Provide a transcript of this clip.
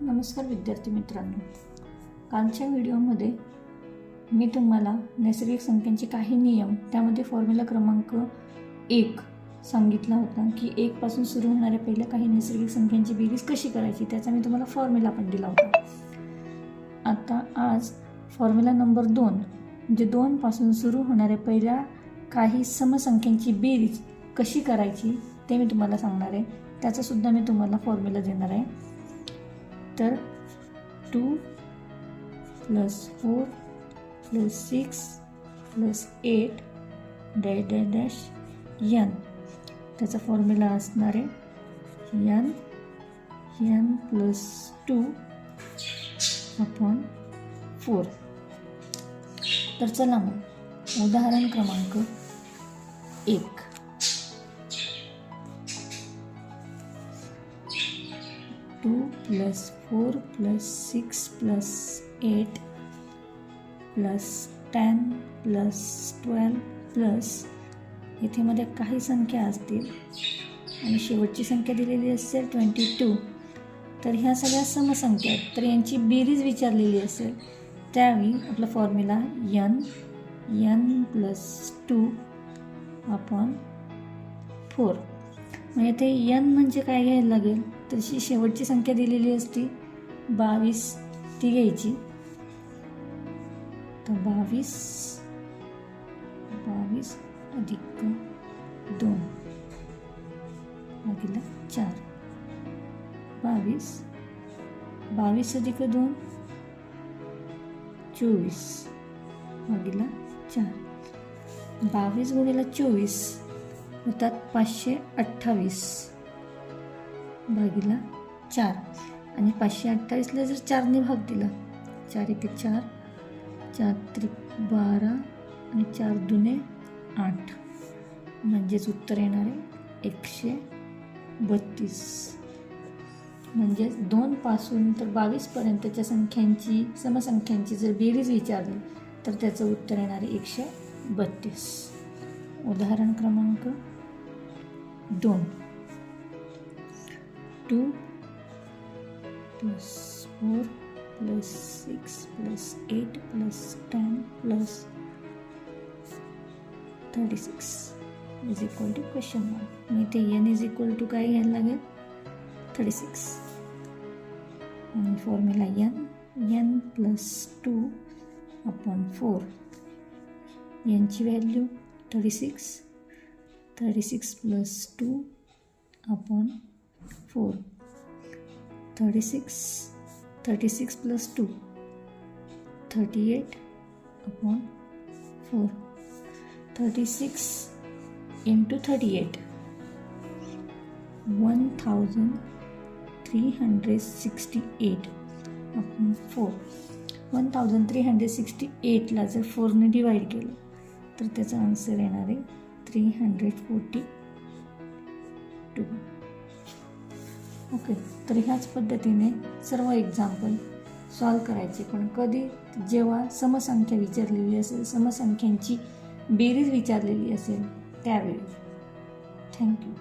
नमस्कार विद्यार्थी मित्रांनो. कालच्या व्हिडिओमध्ये मी तुम्हाला नैसर्गिक संख्यांचे काही नियम त्यामध्ये फॉर्म्युला क्रमांक एक सांगितला होता की एकपासून सुरू होणाऱ्या पहिल्या काही नैसर्गिक संख्यांची बेरीज कशी करायची त्याचा मी तुम्हाला फॉर्म्युला पण दिला होता. आता आज फॉर्म्युला नंबर दोन म्हणजे दोनपासून सुरू होणाऱ्या पहिल्या काही समसंख्यांची बेरीज कशी करायची ते मी तुम्हाला सांगणार आहे. त्याचासुद्धा मी तुम्हाला फॉर्म्युला देणार आहे. तर two plus four plus six plus eight dash डॅ dash n. त्याचा फॉर्म्युला असणार आहे n n plus two upon four. तर चला मग उदाहरण क्रमांक एक. Two plus four plus six plus eight plus ten plus twelve plus इथे मध्ये काही संख्या असतील आणि शेवटची संख्या दिलेली असेल ट्वेंटी टू तर ह्या सगळ्या समसंख्या आहेत. तर यांची बेरीज विचारलेली असेल त्यावेळी आपला formula n n plus two upon four मग येथे यन म्हणजे काय घ्यायला लागेल? तशी शेवटची संख्या दिलेली असती. बावीस ती घ्यायची. तर बावीस बावीस अधिक दोन भागिले चार. बावीस बावीस अधिक दोन चोवीस भागिला चार. बावीस गुणिला चोवीस होतात पाचशे अठ्ठावीस. भागीला चार. आणि पाचशे अठ्ठावीसला जर चारने भाग दिला चार एके चार चार त्रिक बारा आणि चार दुने आठ. म्हणजेच उत्तर येणार आहे एकशे बत्तीस. म्हणजेच दोनपासून तर बावीसपर्यंतच्या संख्यांची समसंख्यांची जर बेरीज विचारली तर त्याचं उत्तर येणार आहे एकशे बत्तीस. उदाहरण क्रमांक दोन. Two plus four plus six plus eight plus ten plus thirty six is equal to question mark आणि ते एन इज इक्वल टू काय घ्यायला लागेल थर्टी सिक्स आणि formula n n plus two upon four यांची value thirty six thirty six plus two upon four. Thirty six thirty six plus two thirty eight upon four thirty six into thirty eight one thousand three hundred sixty eight upon four one thousand three hundred sixty एटला जर फोरने divide केलं तर त्याचा answer येणार आहे three hundred forty two okay तर ह्याच पद्धतीने सर्व एक्झाम्पल सॉल्व करायचे. पण कधी जेव्हा समसंख्या विचारलेली असेल समसंख्यांची बेरीज विचारलेली असेल त्यावेळी. थँक्यू